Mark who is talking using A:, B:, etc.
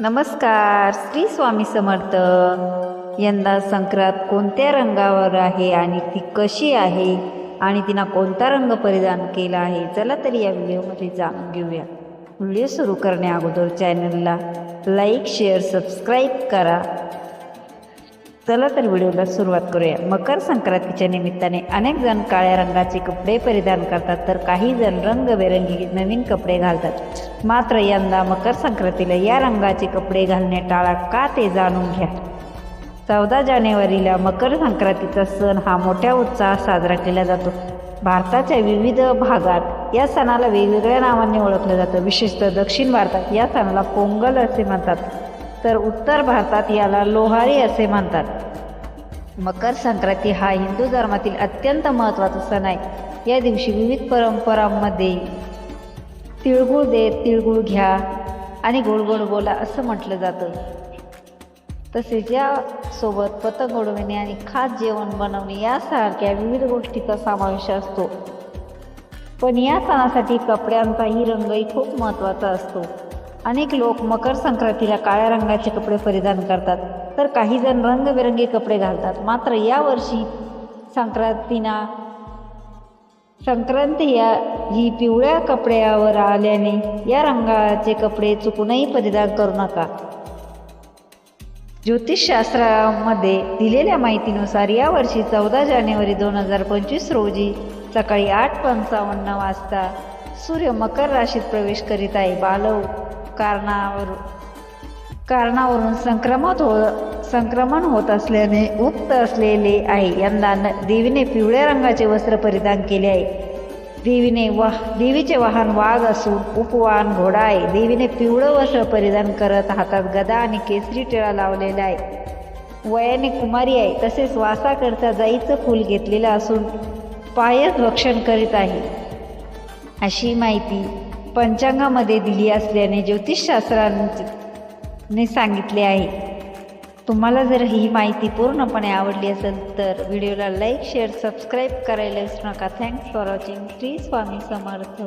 A: नमस्कार श्री स्वामी समर्थ. यंदा संक्रांत कोणत्या रंगावर आहे आणि ती कशी आहे आणि तिनं कोणता रंग परिधान केला आहे? चला तर या व्हिडिओमध्ये जाणून घेऊया. व्हिडिओ सुरू करण्या अगोदर चॅनलला लाईक शेअर सबस्क्राईब करा. चला तर व्हिडिओला सुरुवात करूया. मकर संक्रांतीच्या निमित्ताने अनेक जण काळ्या रंगाचे कपडे परिधान करतात तर काही जण रंगबेरंगी नवीन कपडे घालतात. मात्र यंदा मकर संक्रांतीला या रंगाचे कपडे घालणे टाळा का ते जाणून घ्या. चौदा जानेवारीला मकर संक्रांतीचा सण हा मोठ्या उत्साहात साजरा केला जातो. भारताच्या विविध भागात या सणाला वेगवेगळ्या नावांनी ओळखलं जातं. विशेषतः दक्षिण भारतात या सणाला पोंगल असे म्हणतात तर उत्तर भारतात याला लोहारी असे म्हणतात. मकर संक्रांती हा हिंदू धर्मातील अत्यंत महत्त्वाचा सण आहे. या दिवशी विविध परंपरांमध्ये तिळगुळ दे तिळगुळ घ्या आणि गोड गोड बोला असं म्हटलं जातं. तसेच यासोबत पतंग उडविणे आणि खास जेवण बनवणे यासारख्या विविध गोष्टीचा समावेश असतो. पण या सणासाठी कपड्यांचाही रंगही खूप महत्त्वाचा असतो. अनेक लोक मकर संक्रांतीला काळ्या रंगाचे कपडे परिधान करतात तर काही जण रंगबिरंगी कपडे घालतात. मात्र यावर्षी संक्रांतीना संक्रांती या ही पिवळ्या कपड्यावर आल्याने या रंगाचे कपडे चुकूनही परिधान करू नका. ज्योतिषशास्त्रामध्ये दिलेल्या माहितीनुसार यावर्षी चौदा जानेवारी दोन हजार पंचवीस रोजी सकाळी आठ पंचावन्न वाजता सूर्य मकर राशीत प्रवेश करीत आहे. बालव कारणावर कारणावरून संक्रमत हो संक्रमण होत असल्याने उक्त असलेले आहे यंदा न देवीने पिवळ्या रंगाचे वस्त्र परिधान केले आहे. देवीने वाह देवीचे वाहन वाघ असून उपवाहन घोडा आहे. देवीने पिवळं वस्त्र परिधान करत हातात गदा आणि केसरी टिळा लावलेला आहे. वयाने कुमारी आहे. तसेच वासाकरता जाईचं फूल घेतलेलं असून पायच भक्षण करीत आहे. अशी माहिती पंचांगामध्ये दिली असल्याने ज्योतिषशास्त्राने सांगितले आहे. तुम्हाला जर ही माहिती पूर्णपणे आवडली असेल तर व्हिडिओला लाईक शेअर सबस्क्राईब करायला विसरू नका. Thanks for watching Shri Swami Samarth.